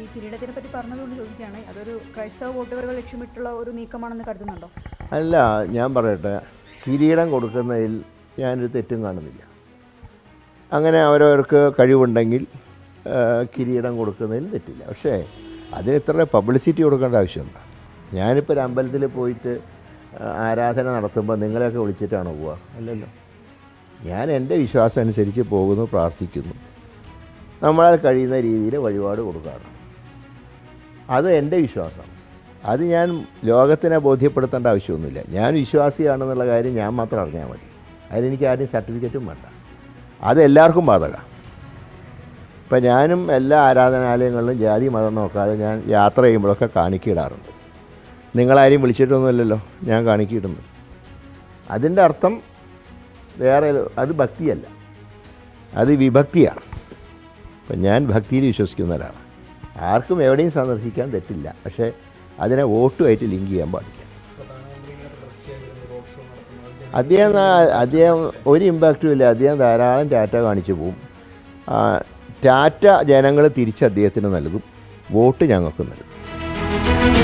ഈ കിരീടത്തിനെ പറ്റി പറഞ്ഞതുകൊണ്ട് ചോദിക്കുകയാണ്. അതൊരു ക്രൈസ്തവ വോട്ടുകൾ ലക്ഷ്യമിട്ടുള്ള ഒരു നീക്കമാണെന്ന് കരുതുന്നുണ്ടോ? അല്ല ഞാൻ പറയട്ടെ. കിരീടം കൊടുക്കുന്നതിൽ ഞാനൊരു തെറ്റും കാണുന്നില്ല. അങ്ങനെ അവരവർക്ക് കഴിവുണ്ടെങ്കിൽ കിരീടം കൊടുക്കുന്നതിൽ തെറ്റില്ല. പക്ഷേ അതിന് ഇത്ര പബ്ലിസിറ്റി കൊടുക്കേണ്ട ആവശ്യമില്ല. ഞാനിപ്പോൾ ഒരു അമ്പലത്തിൽ പോയിട്ട് ആരാധന നടത്തുമ്പോൾ നിങ്ങളെയൊക്കെ വിളിച്ചിട്ടാണോ പോവുക അല്ലല്ലോ. ഞാൻ എന്റെ വിശ്വാസം അനുസരിച്ച് പോകുന്നു പ്രാർത്ഥിക്കുന്നു. നമ്മളാൽ കഴിയുന്ന രീതിയിൽ വഴിപാട് കൊടുക്കാറ് അത് എന്റെ വിശ്വാസം. അത് ഞാൻ ലോകത്തിനെ ബോധ്യപ്പെടുത്തേണ്ട ആവശ്യമൊന്നുമില്ല. ഞാൻ വിശ്വാസിയാണെന്നുള്ള കാര്യം ഞാൻ മാത്രം അറിഞ്ഞാൽ മതി. അതിനെനിക്ക് ആരും സർട്ടിഫിക്കറ്റും വേണ്ട. അത് എല്ലാവർക്കും ബാധക. ഇപ്പം ഞാനും എല്ലാ ആരാധനാലയങ്ങളിലും ജാതി മതം നോക്കാതെ ഞാൻ യാത്ര ചെയ്യുമ്പോഴൊക്കെ കാണിക്കിടാറുണ്ട് നിങ്ങളാരും വിളിച്ചിട്ടൊന്നുമില്ലല്ലോ. ഞാൻ കാണിക്കിടുന്നു അതിന്റെ അർത്ഥം വേറെ അത് ഭക്തിയല്ല. അത് വിഭക്തിയാണ്. അപ്പം ഞാൻ ഭക്തിയിൽ വിശ്വസിക്കുന്ന ഒരാളാണ്. ആർക്കും എവിടെയും സന്ദർശിക്കാൻ തെറ്റില്ല. പക്ഷേ അതിനെ വോട്ടുമായിട്ട് ലിങ്ക് ചെയ്യാൻ പാടില്ല. അദ്ദേഹം അദ്ദേഹം ഒരു ഇമ്പാക്റ്റും ഇല്ല. അദ്ദേഹം ധാരാളം ടാറ്റ കാണിച്ചു പോവും. ടാറ്റ ജനങ്ങൾ തിരിച്ച് അദ്ദേഹത്തിന് നൽകും. വോട്ട് ഞങ്ങൾക്ക് നൽകും.